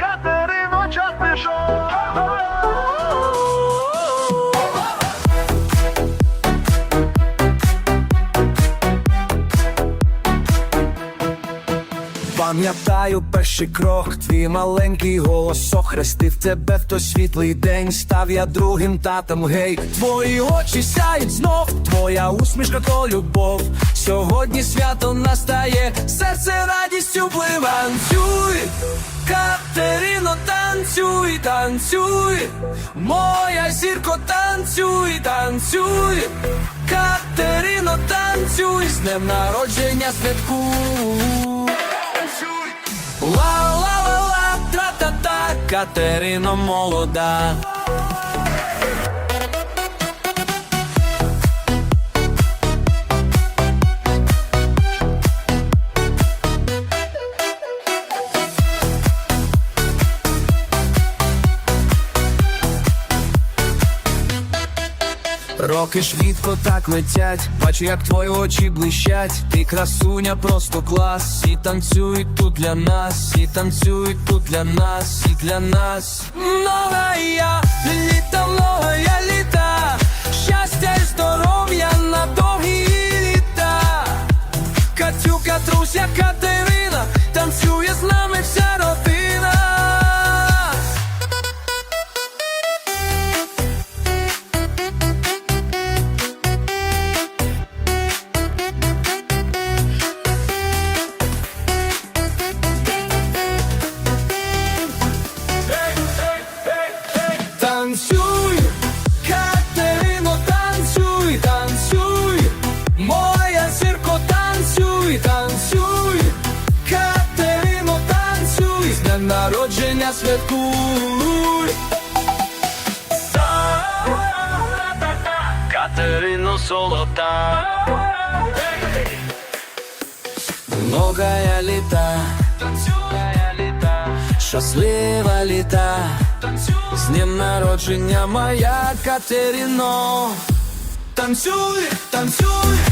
Катерино, час. Пам'ятаю перший крок, твій маленький голос охрестив тебе в той світлий день. Став я другим татом, гей, твої очі сяють знов, твоя усмішка то любов. Сьогодні свято настає, серце радістю пливе. Танцюй, Катерино, танцюй, танцюй, моя зірко, танцюй, танцюй, Катерино, танцюй, з днем народження святкуй. Ла-ла-ла-ла, тра-та-та, Катерино молода. Роки швидко так летять, бачу, як твої очі блищать, ти красуня, просто клас, і танцюють тут для нас, і танцюють тут для нас, і для нас. Многая літа, многая літа, щастя і здоров'я на довгі літа. Катюка, Труся, народження святкуй. Катерино золота, многая літа, танцює літа, щаслива літа. З днем народження моя Катерино Танцюй, танцюй, танцюй